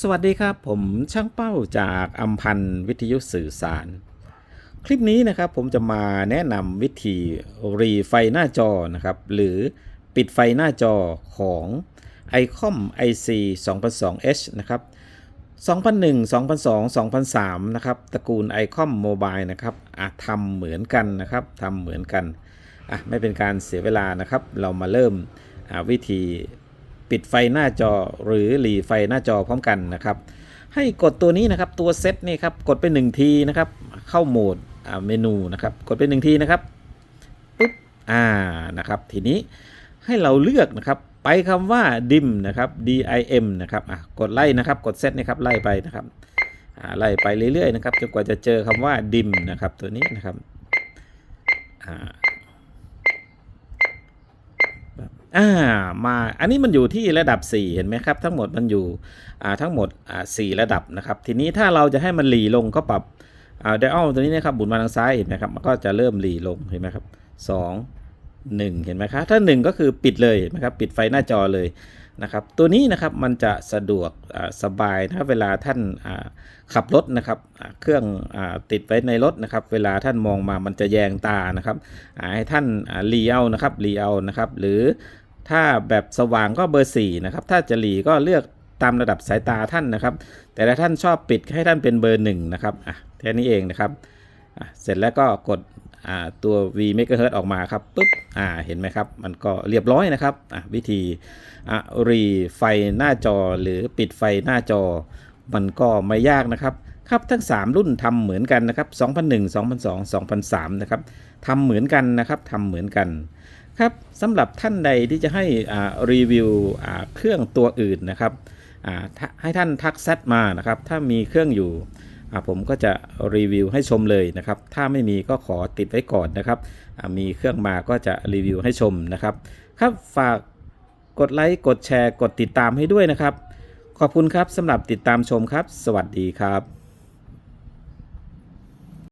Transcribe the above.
สวัสดีครับ ผมช่างเป้าจากอัมพันธ์วิทยุสื่อสาร คลิปนี้นะครับผมจะมาแนะนำวิธีรีไฟหน้าจอนะครับ หรือปิดไฟหน้าจอของ ICOM IC 2002H นะครับ 2001 2002 2003 นะครับ ตระกูล ICOM Mobile นะครับอะทำเหมือนกันนะครับทำเหมือนกันอะไม่เป็นการเสียเวลานะครับ เรามาเริ่มวิธี ปิดไฟหน้าจอหรือหลีไฟหน้าจอพร้อมกันนะครับ ให้กดตัวนี้นะครับตัวเซตนี่ครับกดไปหนึ่งทีนะครับ เข้าโหมดเมนูนะครับ กดไปหนึ่งทีนะครับปุ๊บอ่านะครับ ทีนี้ให้เราเลือกนะครับ ไปคำว่า dim นะครับ dim นะครับอะกดไล่นะครับ กดเซตนี่ครับไล่ไปนะครับอ่าไล่ไปเรื่อยๆนะครับจนกว่าจะเจอคำว่า dim นะครับ ตัวนี้นะครับอ่า อ่ามาอันนี้มันอยู่ที่ระดับ 4 เห็นไหมครับ ทั้งหมดมันอยู่อ่าทั้งหมดอ่าสระดับนะครับ ทีนี้ถ้าเราจะให้มันหลีลงก็ปรับอ่าไดอัลตัวนี้นะครับบุนมาทางซ้ายเห็นไหมครับมันก็จะเริ่มหลีลงเห็นไหมครับสองหนึ่งเห็นไหมครับถ้า 1 ก็คือปิดเลยเห็นไหมครับปิดไฟหน้าจอเลยนะครับตัวนี้นะครับมันจะสะดวกอ่าสบายนะครับเวลาท่านอ่าขับรถนะครับเครื่องอาติดไว้ในรถนะครับเวลาท่านมองมามันจะแยงตานะครับอ่าให้ท่านรีเอานะครับรีเอานะครับหรือ ถ้าแบบสว่างก็เบอร์4นะครับ ถ้าจะหลีก็เลือกตามระดับสายตาท่านนะครับ แต่ถ้าท่านชอบปิดให้ท่านเป็นเบอร์1นะครับอะแค่นี้เองนะครับอะเสร็จแล้วก็กดอ่าตัว V MHz ออกมาครับปุ๊บอ่าเห็นไหมครับ มันก็เรียบร้อยนะครับอะวิธีอะรีไฟหน้าจอหรือปิดไฟหน้าจอ มันก็ไม่ยากนะครับ ครับทั้ง 3 รุ่นทำเหมือนกันนะครับ2001 2002 2003นะครับทำเหมือนกันนะครับทำเหมือนกันครับสำหรับท่านใดที่จะให้รีวิวเครื่องตัวอื่นนะครับให้ท่านทักแซดมานะครับ ถ้ามีเครื่องอยู่ผมก็จะรีวิวให้ชมเลยนะครับ ถ้าไม่มีก็ขอติดไว้ก่อนนะครับ มีเครื่องมาก็จะรีวิวให้ชมนะครับ ครับฝากกดไลค์กดแชร์กดติดตามให้ด้วยนะครับ ขอบคุณครับสำหรับติดตามชมครับ สวัสดีครับ